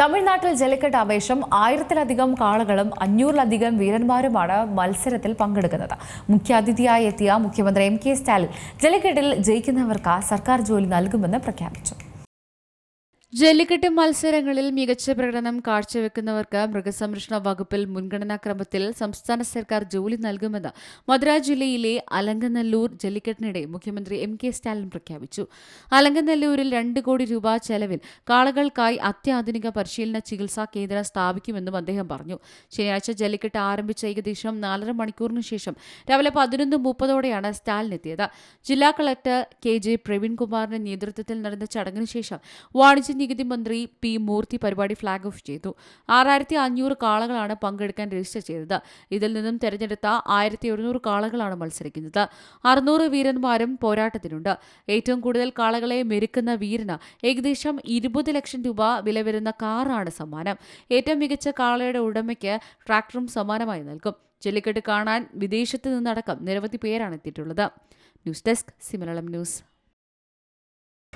തമിഴ്നാട്ടിൽ ജല്ലിക്കെട്ട് ആവേശം ആയിരത്തിലധികം കാളകളും അഞ്ഞൂറിലധികം വീരന്മാരുമാണ് മത്സരത്തിൽ പങ്കെടുക്കുന്നത്. മുഖ്യാതിഥിയായി എത്തിയ മുഖ്യമന്ത്രി എം കെ സ്റ്റാലിൻ ജല്ലിക്കെട്ടിൽ ജയിക്കുന്നവർക്ക് സർക്കാർ ജോലി നൽകുമെന്ന് പ്രഖ്യാപിച്ചു. ജല്ലിക്കെട്ട് മത്സരങ്ങളിൽ മികച്ച പ്രകടനം കാഴ്ചവെക്കുന്നവർക്ക് മൃഗസംരക്ഷണ വകുപ്പിൽ മുൻഗണനാക്രമത്തിൽ സംസ്ഥാന സർക്കാർ ജോലി നൽകുമെന്ന് മധുര ജില്ലയിലെ അലങ്കനല്ലൂർ ജല്ലിക്കെട്ടിനിടെ മുഖ്യമന്ത്രി എം കെ സ്റ്റാലിൻ പ്രഖ്യാപിച്ചു. അലങ്കനല്ലൂരിൽ രണ്ട് കോടി രൂപ ചെലവിൽ കാളകൾക്കായി അത്യാധുനിക പരിശീലന ചികിത്സാ കേന്ദ്രം സ്ഥാപിക്കുമെന്നും അദ്ദേഹം പറഞ്ഞു. ശനിയാഴ്ച ജല്ലിക്കെട്ട് ആരംഭിച്ച ഏകദേശം നാലര മണിക്കൂറിന് ശേഷം രാവിലെ പതിനൊന്ന് മുപ്പതോടെയാണ് സ്റ്റാലിൻ എത്തിയത്. ജില്ലാ കളക്ടർ കെ ജെ പ്രവീൺകുമാറിന്റെ നേതൃത്വത്തിൽ നടന്ന ചടങ്ങിന് ശേഷം വാണിജ്യ നികുതി മന്ത്രി പി മൂർത്തി പരിപാടി ഫ്ളാഗ് ഓഫ് ചെയ്തു. ആറായിരത്തി അഞ്ഞൂറ് കാളകളാണ് പങ്കെടുക്കാൻ രജിസ്റ്റർ ചെയ്തത്. ഇതിൽ നിന്നും തെരഞ്ഞെടുത്ത ആയിരത്തി ഒരുന്നൂറ് കാളകളാണ് മത്സരിക്കുന്നത്. അറുന്നൂറ് വീരന്മാരും പോരാട്ടത്തിനുണ്ട്. ഏറ്റവും കൂടുതൽ കാളകളെ മെരുക്കുന്ന വീരന് ഏകദേശം ഇരുപത് ലക്ഷം രൂപ വില വരുന്ന കാറാണ് സമ്മാനം. ഏറ്റവും മികച്ച കാളയുടെ ഉടമയ്ക്ക് ട്രാക്ടറും സമ്മാനമായി നൽകും. ജല്ലിക്കെട്ട് കാണാൻ വിദേശത്ത് നിന്നടക്കം നിരവധി പേരാണ് എത്തിയിട്ടുള്ളത്. ന്യൂസ് ഡെസ്ക് സിമലളം ന്യൂസ്.